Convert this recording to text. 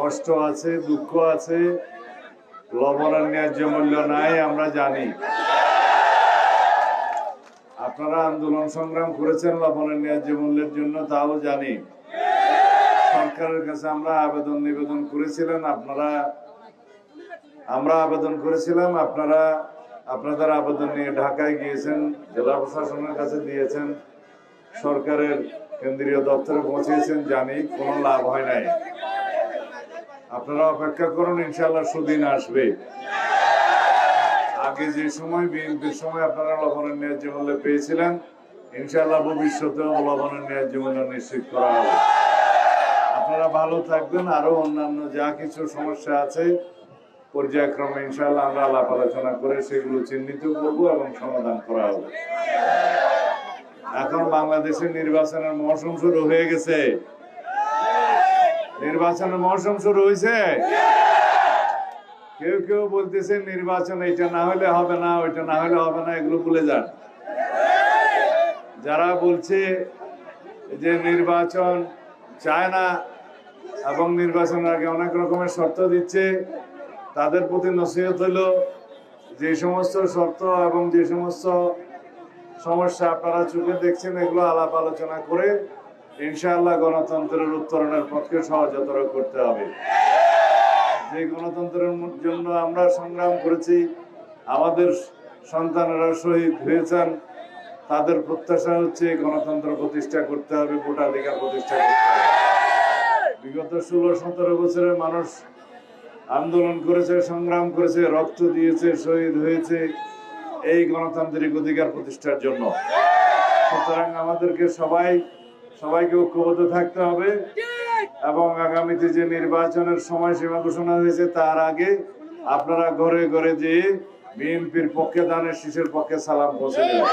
কষ্ট আছে, দুঃখ আছে লবণের ন্যায্য মূল্য নাই, আমরা জানি। আপনারা আন্দোলন সংগ্রাম করেছেন লবণের ন্যায্য মূল্যের জন্য, তাও জানি। সরকারের কাছে আমরা আবেদন নিবেদন করেছিলেন, আপনারা, আমরা আবেদন করেছিলাম, আপনারা আপনাদের আবেদন নিয়ে ঢাকায় গিয়েছেন, জেলা প্রশাসনের কাছে দিয়েছেন, সরকারের কেন্দ্রীয় দপ্তরে পৌঁছেছেন, জানি, কোনো লাভ হয় নাই। আপনারা অপেক্ষা করুন ইনশাল্লাহ সুদিন আসবে। আগে যে সময়, বিএনপির সময় আপনারা লবণের ন্যায্য মূল্য পেয়েছিলেন ইনশাল্লাহ ভবিষ্যতেও লবণের ন্যায্য মূল্য নিশ্চিত করা হবে। আপনারা ভালো থাকবেন আরও অন্যান্য যা কিছু সমস্যা আছে, পর্যায়ক্রমে ইনশাল্লাহ আমরা আলাপ আলোচনা করে সেগুলো চিহ্নিত করব এবং সমাধান করা হবে। এখন বাংলাদেশের নির্বাচনের মৌসুম শুরু হয়ে গেছে। নির্বাচনের মৌসুম শুরু হয়েছে কেউ কেউ বলতেছে নির্বাচন এটা না হলে হবে না, ওইটা না হলে হবে না, এগুলো ভুলে যান। যারা বলছে যে নির্বাচন চায় না এবং নির্বাচনের আগে অনেক রকমের শর্ত দিচ্ছে, তাদের প্রতি নসিহত হলো যে সমস্ত শর্ত এবং যে সমস্ত সমস্যা আপনারা চোখে দেখছেন, এগুলো আলাপ আলোচনা করে ইনশাআল্লাহ গণতন্ত্রের উত্তরণের পক্ষে সহজতর করতে হবে। যে গণতন্ত্রের জন্য আমরা সংগ্রাম করেছি, আমাদের সন্তানেরা শহীদ হয়েছেন, তাদের প্রত্যাশা হচ্ছে গণতন্ত্র প্রতিষ্ঠা করতে হবে, ভোটাধিকার প্রতিষ্ঠা করতে হবে। বিগত ষোলো, সতেরো বছরের মানুষ আন্দোলন করেছে, সংগ্রাম করেছে, রক্ত দিয়েছে, শহীদ হয়েছে এই গণতান্ত্রিক অধিকার প্রতিষ্ঠার জন্য। সুতরাং আমাদেরকে সবাই সবাইকে ঐক্যবদ্ধ থাকতে হবে। এবং আগামীতে যে নির্বাচনের সময় সীমা ঘোষণা হয়েছে তার আগে আপনারা ঘরে ঘরে যেয়ে বিএনপির পক্ষে দানের শীষের পক্ষে সালাম পৌঁছে দেবেন।